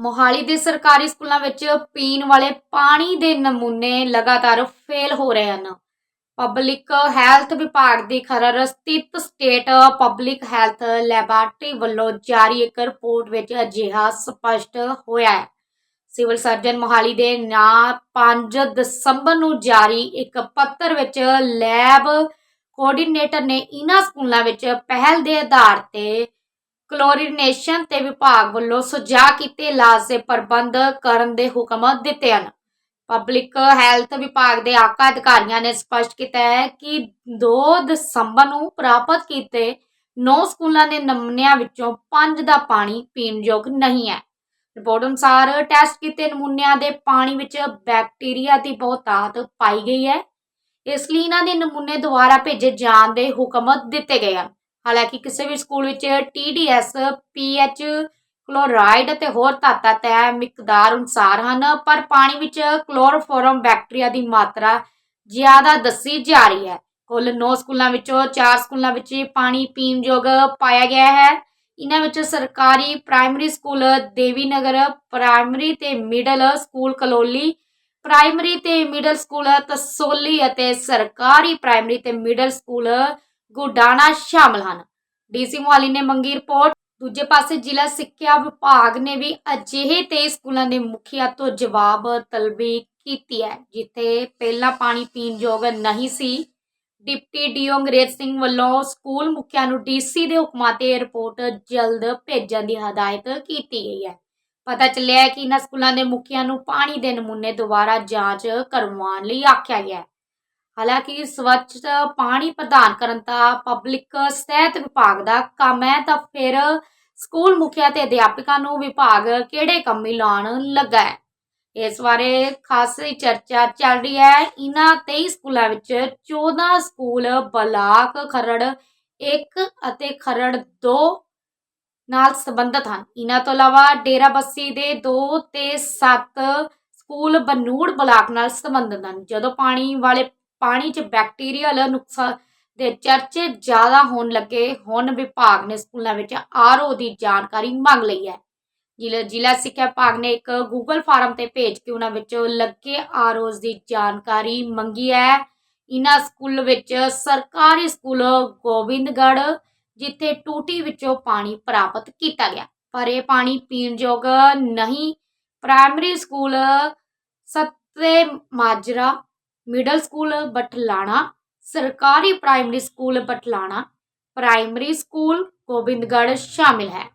ਮੋਹਾਲੀ ਦੇ ਸਰਕਾਰੀ ਸਕੂਲਾਂ ਵਿੱਚ ਪੀਣ ਵਾਲੇ ਪਾਣੀ ਦੇ ਨਮੂਨੇ ਲਗਾਤਾਰ ਫੇਲ ਹੋ ਰਹੇ ਹਨ। ਪਬਲਿਕ ਹੈਲਥ ਵਿਭਾਗ ਦੀ ਖਰੜ ਸਥਿਤ ਸਟੇਟ ਪਬਲਿਕ ਹੈਲਥ ਲੈਬਾਰਟਰੀ ਵੱਲੋਂ ਜਾਰੀ ਇੱਕ ਰਿਪੋਰਟ ਵਿੱਚ ਅਜਿਹਾ ਸਪਸ਼ਟ ਹੋਇਆ ਹੈ। ਸਿਵਲ ਸਰਜਨ ਮੋਹਾਲੀ ਦੇ ਨਾਂ 5 ਦਸੰਬਰ ਨੂੰ ਜਾਰੀ ਇੱਕ ਪੱਤਰ ਵਿੱਚ ਲੈਬ ਕੋਆਰਡੀਨੇਟਰ ਨੇ ਇਹਨਾਂ ਸਕੂਲਾਂ ਵਿੱਚ ਪਹਿਲ ਦੇ ਆਧਾਰ ਤੇ ਕਲੋਰੀਨੇਸ਼ਨ ਤੇ ਵਿਭਾਗ ਵੱਲੋਂ ਸੁਝਾਅ ਕੀਤੇ ਇਲਾਜ ਦੇ ਪ੍ਰਬੰਧ ਕਰਨ ਦੇ ਹੁਕਮ ਦਿੱਤੇ ਹਨ। ਪਬਲਿਕ ਹੈਲਥ ਵਿਭਾਗ ਦੇ ਆਕਾ ਅਧਿਕਾਰੀਆਂ ਨੇ ਸਪਸ਼ਟ ਕੀਤਾ ਹੈ ਕਿ 2 ਦਸੰਬਰ ਨੂੰ ਪ੍ਰਾਪਤ ਕੀਤੇ 9 ਸਕੂਲਾਂ ਦੇ ਨਮੂਨਿਆਂ ਵਿੱਚੋਂ 5 ਦਾ ਪਾਣੀ ਪੀਣ ਯੋਗ ਨਹੀਂ ਹੈ। ਰਿਪੋਰਟ ਅਨੁਸਾਰ ਟੈਸਟ ਕੀਤੇ ਨਮੂਨਿਆਂ ਦੇ ਪਾਣੀ ਵਿੱਚ ਬੈਕਟੀਰੀਆ ਦੀ ਬਹੁਤਾਤ ਪਾਈ ਗਈ ਹੈ। ਇਸ ਲਈ ਇਹਨਾਂ ਦੇ ਨਮੂਨੇ ਦੁਬਾਰਾ ਭੇਜੇ ਜਾਣ ਦੇ ਹੁਕਮ ਦਿੱਤੇ ਗਏ ਹਨ। ਹਾਲਾਂਕਿ ਕਿਸੇ ਵੀ ਸਕੂਲ ਵਿੱਚ TDS ਪੀਐਚ ਕਲੋਰਾਈਡ ਅਤੇ ਹੋਰ ਧਾਤਾਂ ਤੈ ਮਿਕਦਾਰ ਅਨੁਸਾਰ ਹਨ, ਪਰ ਪਾਣੀ ਵਿੱਚ ਕਲੋਰੋਫੋਰਮ ਬੈਕਟੀਰੀਆ ਦੀ ਮਾਤਰਾ ਜ਼ਿਆਦਾ ਦੱਸੀ ਜਾ ਰਹੀ ਹੈ। ਕੁੱਲ 9 ਸਕੂਲਾਂ ਵਿੱਚੋਂ 4 ਸਕੂਲਾਂ ਵਿੱਚ ਪਾਣੀ ਪੀਣ ਯੋਗ ਪਾਇਆ ਗਿਆ ਹੈ। ਇਹਨਾਂ ਵਿੱਚ ਸਰਕਾਰੀ primary school Devi Nagar primary ਤੇ ਮਿਡਲ ਸਕੂਲ ਕਲੋਲੀ, ਪ੍ਰਾਇਮਰੀ ਤੇ ਮਿਡਲ ਸਕੂਲ ਤਸੋਲੀ ਅਤੇ ਸਰਕਾਰੀ ਪ੍ਰਾਇਮਰੀ ਤੇ ਮਿਡਲ ਸਕੂਲ ਗੁਡਾਣਾ ਸ਼ਾਮਲ ਹਨ। ਡੀਸੀ ਮੋਹਾਲੀ ਨੇ ਮੰਗੀ ਰਿਪੋਰਟ ਦੂਜੇ ਪਾਸੇ ਜ਼ਿਲ੍ਹਾ ਸਿੱਖਿਆ ਵਿਭਾਗ ਨੇ ਵੀ ਅਜਿਹੇ ਤੇ ਸਕੂਲਾਂ ਦੇ ਮੁਖੀਆ ਤੋਂ ਜਵਾਬ ਤਲਬੀ ਕੀਤੀ ਹੈ, ਜਿੱਥੇ ਪਹਿਲਾਂ ਪਾਣੀ ਪੀਣ ਯੋਗ ਨਹੀਂ ਸੀ। ਡਿਪਟੀ ਡੀਓ ਅੰਗਰੇਜ਼ ਸਿੰਘ ਵੱਲੋਂ ਸਕੂਲ ਮੁਖੀਆਂ ਨੂੰ ਡੀਸੀ ਦੇ ਹੁਕਮਾਂ ਤੇ ਰਿਪੋਰਟ ਜਲਦ ਭੇਜਣ ਦੀ ਹਦਾਇਤ ਕੀਤੀ ਗਈ ਹੈ। ਪਤਾ ਚੱਲਿਆ ਹੈ ਕਿ ਇਹਨਾਂ ਸਕੂਲਾਂ ਦੇ ਮੁਖੀਆਂ ਨੂੰ ਪਾਣੀ ਦੇ ਨਮੂਨੇ ਦੁਬਾਰਾ ਜਾਂਚ ਕਰਵਾਉਣ ਲਈ ਆਖਿਆ ਗਿਆ ਹੈ। ਹਾਲਾਂਕਿ ਸਵੱਛ ਪਾਣੀ ਪ੍ਰਦਾਨ ਕਰਨ ਦਾ ਪਬਲਿਕ ਸਿਹਤ ਵਿਭਾਗ ਦਾ ਕੰਮ ਹੈ, ਤਾਂ ਫਿਰ ਸਕੂਲ ਮੁਖੀਆ ਤੇ ਅਧਿਆਪਕਾਂ ਨੂੰ ਵਿਭਾਗ ਕਿਹੜੇ ਕੰਮੀ ਲਾਉਣ ਲੱਗਾ ਹੈ? ਇਸ ਬਾਰੇ ਖਾਸੀ ਚਰਚਾ ਚੱਲ ਰਹੀ ਹੈ। ਇਹਨਾਂ 23 ਸਕੂਲਾਂ ਵਿੱਚ 14 ਸਕੂਲ ਬਲਾਕ ਖਰੜ 1 ਅਤੇ ਖਰੜ 2 ਨਾਲ ਸੰਬੰਧਿਤ ਹਨ। ਇਹਨਾਂ ਤੋਂ ਇਲਾਵਾ ਡੇਰਾ ਬੱਸੀ ਦੇ 2 ਤੇ 7 ਸਕੂਲ ਬਨੂੜ ਬਲਾਕ ਨਾਲ ਸੰਬੰਧਿਤ ਹਨ। ਜਦੋਂ ਪਾਣੀ ਵਾਲੇ ਪਾਣੀ 'ਚ ਬੈਕਟੀਰੀਅਲ ਨੁਕਸਾਨ ਦੇ ਚਰਚੇ ਜ਼ਿਆਦਾ ਹੋਣ ਲੱਗੇ, ਹੁਣ ਵਿਭਾਗ ਨੇ ਸਕੂਲਾਂ ਵਿੱਚ ਆਰਓ ਦੀ ਜਾਣਕਾਰੀ ਮੰਗ ਲਈ ਹੈ। ਜ਼ਿਲ੍ਹਾ ਜ਼ਿਲ੍ਹਾ ਸਿੱਖਿਆ ਵਿਭਾਗ ਨੇ ਇੱਕ ਗੂਗਲ ਫਾਰਮ ਤੇ ਭੇਜ ਕੇ ਉਹਨਾਂ ਵਿੱਚ ਲੱਗੇ ਆਰਓਜ਼ ਦੀ ਜਾਣਕਾਰੀ ਮੰਗੀ ਹੈ। ਇਹਨਾਂ ਸਕੂਲ ਵਿੱਚ ਸਰਕਾਰੀ ਸਕੂਲ ਗੋਬਿੰਦਗੜ੍ਹ, ਜਿੱਥੇ ਟੂਟੀ ਵਿੱਚੋਂ ਪਾਣੀ ਪ੍ਰਾਪਤ ਕੀਤਾ ਗਿਆ। ਪਰ ਇਹ ਪਾਣੀ ਪੀਣ ਯੋਗ ਨਹੀਂ। ਪ੍ਰਾਇਮਰੀ ਸਕੂਲ ਸੱਤੇ ਮਾਜਰਾ ਮਿਡਲ ਸਕੂਲ ਬਠਲਾਣਾ ਸਰਕਾਰੀ primary school Bathlana primary school Gobindgarh ਸ਼ਾਮਿਲ ਹੈ।